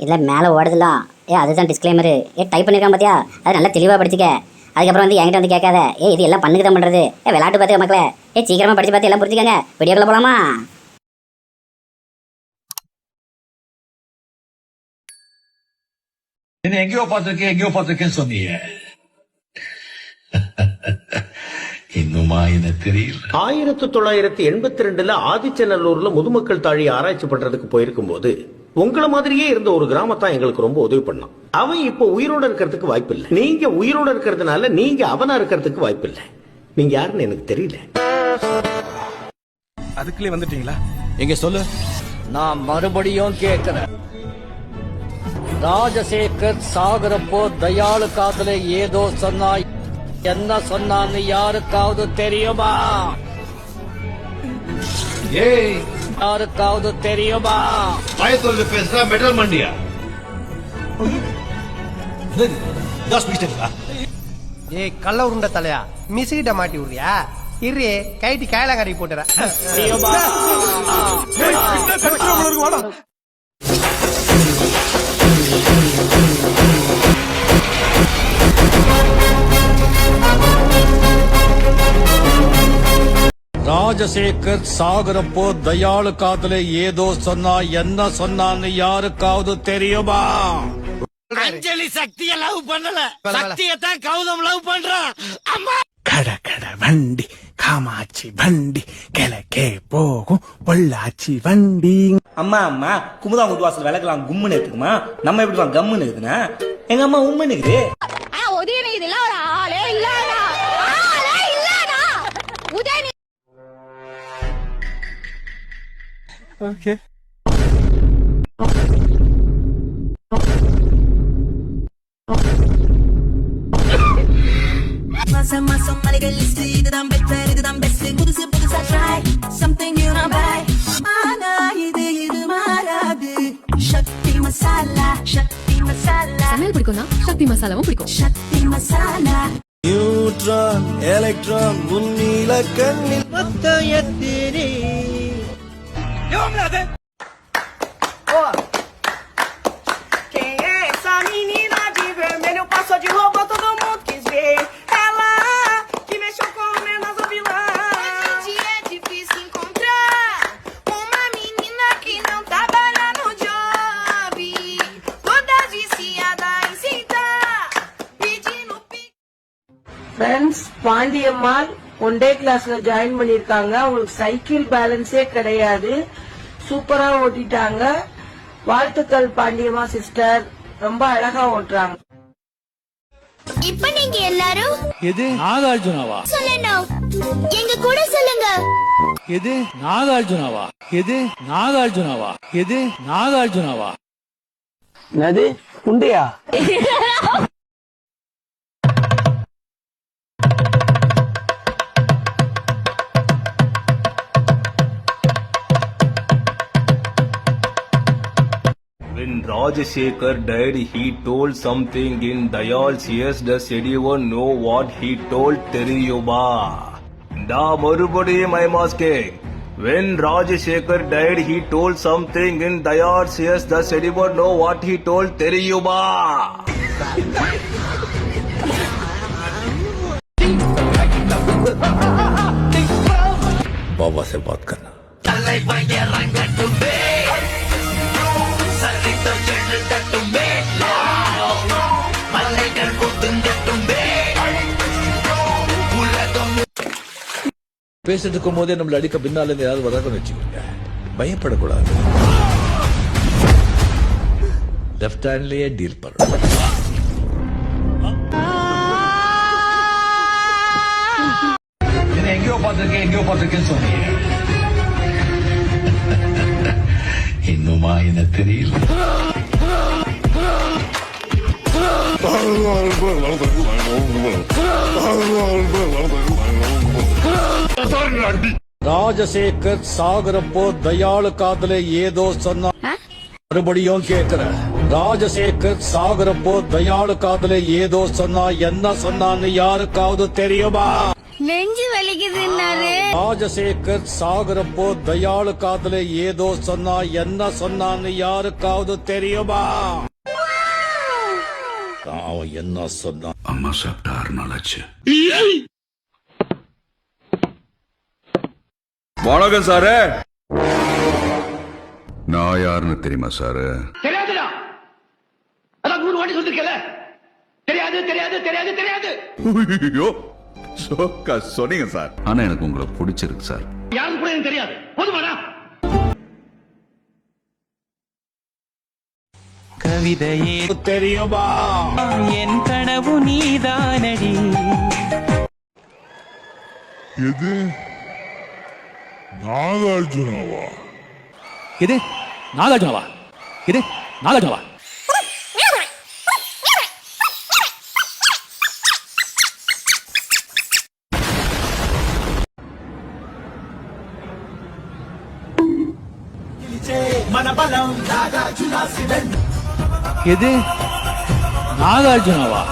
இதில் மேலே ஓடுதுல ஏ அதுதான் டிஸ்க்ளைமரு ஏ டைப் பண்ணிருக்கான் பார்த்தியா அது நல்லா தெளிவாக படிச்சுக்க. அதுக்கப்புறம் வந்து என்கிட்ட வந்து கேட்காத. ஏ இது எல்லாம் பண்ணுக்கு தான் பண்ணுறது ஏ விளையாட்டு பார்த்துக்க மக்களே? ஏ சீக்கிரமாக படிச்சு பார்த்து எல்லாம் புரிஞ்சுக்கங்க. வீடியோக்குள்ள போகலாமா என்ன எங்கேயோ பார்த்திருக்கேன் எங்கேயோ பார்த்திருக்கேன்னு சொன்னீங்க இன்னுமா என்ன தெரியல. ஆயிரத்தி தொள்ளாயிரத்தி எண்பத்தி ரெண்டுல ஆதிச்சநல்லூர்ல முதுமக்கள் தாழி ஆராய்ச்சி பண்றதுக்கு போயிருக்கும் போது உங்கள மாதிரியே இருந்த ஒரு கிராமத்தான் எங்களுக்கு ரொம்ப உதவி பண்ணான். அவன் இப்போ உயிரோட இருக்கிறதுக்கு வாய்ப்பு இல்லை நீங்க உயிரோட இருக்கிறதுனால நீங்க அவனா இருக்கிறதுக்கு வாய்ப்பு இல்லை நீங்க யாருன்னு எனக்கு தெரியல. அதுக்குள்ளே வந்துட்டீங்களா? எங்க சொல்லு. நான் மறுபடியும் கேட்கிறேன். ராஜசேகர் சாகுறப்போ தயாளு காதுல ஏதோ சொன்னாய். என்ன சொன்னான்னு யாருக்காவது தெரியுமா? ஏய் யாருக்காவது தெரியுமா? பயத்தொழில் பேசுறா மெட்டல் மண்டியா? ஏய் கள்ள உருண்ட தலையா? மிசிகிட்ட மாட்டி விடுறியா? இரு கைட்டி காயலாங்கடி போட்டுற ராஜசேகர் சாகுறப்போ தயாளு காதுல ஏதோ சொன்னா என்ன சொன்னான்னு யாருக்காவது தெரியுமா? அஞ்சலி சக்திய லவ் பண்ணல. சக்தியத்தான் கௌதம் லவ் பண்றான். அம்மா! கட கட வண்டி காமாட்சி வண்டி கிழக்கே போகும் பொள்ளாச்சி வண்டி. அம்மா அம்மா குமுதா முதுவாசல் விளக்கலாம் கும்முன்னு இருக்குமா? நம்ம எப்படி கம்முன்னு இருக்குன்னா எங்க அம்மா உண்மைன்னு இருக்குது. மாசம் மாசம் மலைகள் லிஸ்ட் இதுதான் பெட்டர் இதுதான் பெஸ்ட் புதுசு புதுசா ட்ரை சம்திங் நியூ நான் பை ஆனா இது இது மாறாது சக்தி மசாலா சக்தி மசாலா சமையல் பிடிக்கும்னா சக்தி மசாலாவும் பிடிக்கும் சக்தி மசாலா நியூட்ரான் எலக்ட்ரான் முன்னில கண்ணில் Quem é essa menina de vermelho? Passou de roupa, todo mundo quis ver. Ela que mexeu com o menos o vilão. Hoje em dia é difícil encontrar uma menina que não trabalha no job. Toda viciada em sentar, pedindo pique. Friends, Pandey Amar one day கிளாஸ்ல join பண்ணிருக்காங்க. அவங்களுக்கு cycle பேலன்ஸே கிடையாது. சூப்பரா ஓட்டிட்டாங்க. வாழ்த்துக்கள் Pandiyamma sister ரொம்ப அழகா ஓட்டுறாங்க. இப்ப நீங்க எல்லாரும் எது? நாகார்ஜுனாவா? சொல்லணும். எங்க கூட சொல்லுங்க. எது? நாகார்ஜுனாவா? எது? நாகார்ஜுனாவா? எது? நாகார்ஜுனாவா? என்னது? உண்டையா Rajashekar died, he told something in Dayal's ears. Does anyone know what he told Teriyuba? Da Marubadi, I'm asking. When Rajashekar died, he told something in Dayal's ears. Does anyone know what he told Teriyuba? बाबा से बात करना பேசிட்டு இருக்கும் போதே நம்மள அடிக்க பின்னால இருந்து ஏதாவது வராங்கன்னு வச்சுக்கோங்க பயப்படக்கூடாது லெஃப்ட் ஹேண்ட்லயே டீல் பண்ணணும் எங்கேயோ பார்த்திருக்கேன் எங்கேயோ சொன்னீங்க இன்னுமா என்ன தெரியல ராஜசேகர் சாகுறப்போ தயாளு காதுல ஏதோ சொன்னா மறுபடியும் கேக்குறேன் ராஜசேகர் சாகுறப்போ தயாளு காதுல ஏதோ சொன்னா என்ன சொன்னான்னு யாருக்காவது தெரியுமா? நெஞ்சு வலிக்குதுன்னாரு. ராஜசேகர் சாகுறப்போ தயாளு காதுல ஏதோ சொன்னா என்ன சொன்னான்னு யாருக்காவது தெரியுமா? அவன் என்ன சொன்னான் அம்மா சாப்பிட்ட ஆறு நாளாச்சு வணக்கம் சாரு. நான் யாருன்னு தெரியுமா சாரு? தெரியாதுடா. அதான் நூறு வாட்டி சொல்லிருக்கல தெரியாது தெரியாது தெரியாது தெரியாது. ஐயோ சோக்கா சொன்னீங்க சார். ஆனா எனக்கு உங்களை பிடிச்சிருக்கு சார். யாரும் கூட எனக்கு தெரியாது. போதுமாடா கவிதையே தெரியுமா? என் கனவு நீதானடி. எது? நாகார்ஜுனாவா இது நாகார்ஜுனவா இது நாகார்ஜுனவா எது நாகார்ஜுனவா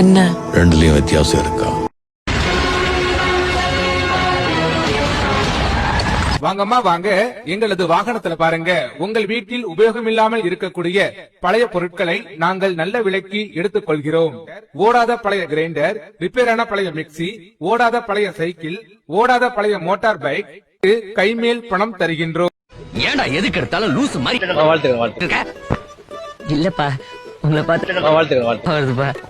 என்ன? ரெண்டுலயும் வித்தியாசம் இருக்கா? வாங்கம்மா வாங்க. எங்களது வாகனத்துல பாருங்க. உங்கள் வீட்டில் உபயோகமில்லாமல் இருக்கக்கூடிய பழைய பொருட்களை நாங்கள் நல்ல விலைக்கு எடுத்துக் கொள்கிறோம் ஓடாத பழைய கிரைண்டர் ரிப்பேரான பழைய மிக்ஸி ஓடாத பழைய சைக்கிள் ஓடாத பழைய மோட்டார் பைக் கைமேல் பணம் தருகின்றோம். ஏன்டா எதுக்கு எடுத்தாலும் லூசு மாதிரி இல்லப்பா உங்களை பார்த்து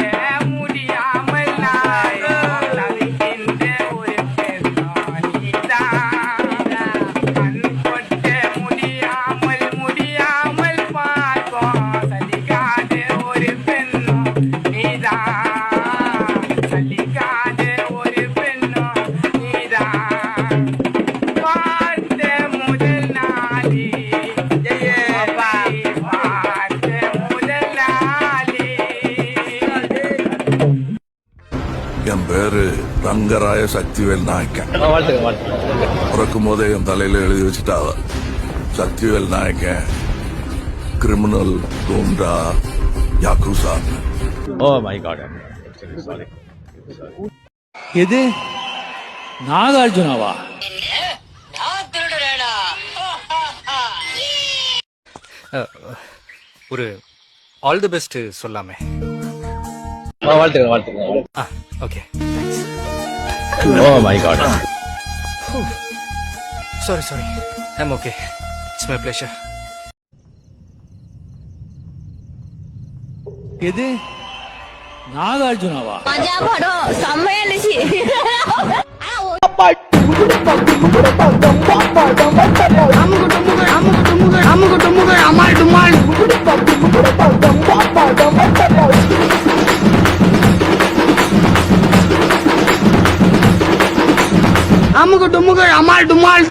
ரங்கராய சக்திவேல் நாயக்கன். பிறக்கும் போதே என் தலையில எழுதி வச்சுட்டாவ சக்திவேல் நாயக்கன் கிரிமினல் குண்டா யாக்குசா ஓ மை காட் எது நாகார்ஜுனவா ஒரு ஆல் தி பெஸ்ட் சொல்லாமே வாழ்த்துக்கிறேன் வாழ்த்துக்கிறேன் okay oh my god sorry sorry I'm okay it's my pleasure எது நாகார்ஜுனவா மஜா படம் செம்மையா இருந்துச்சு அமுகு டுமுகு আমার ডুমাল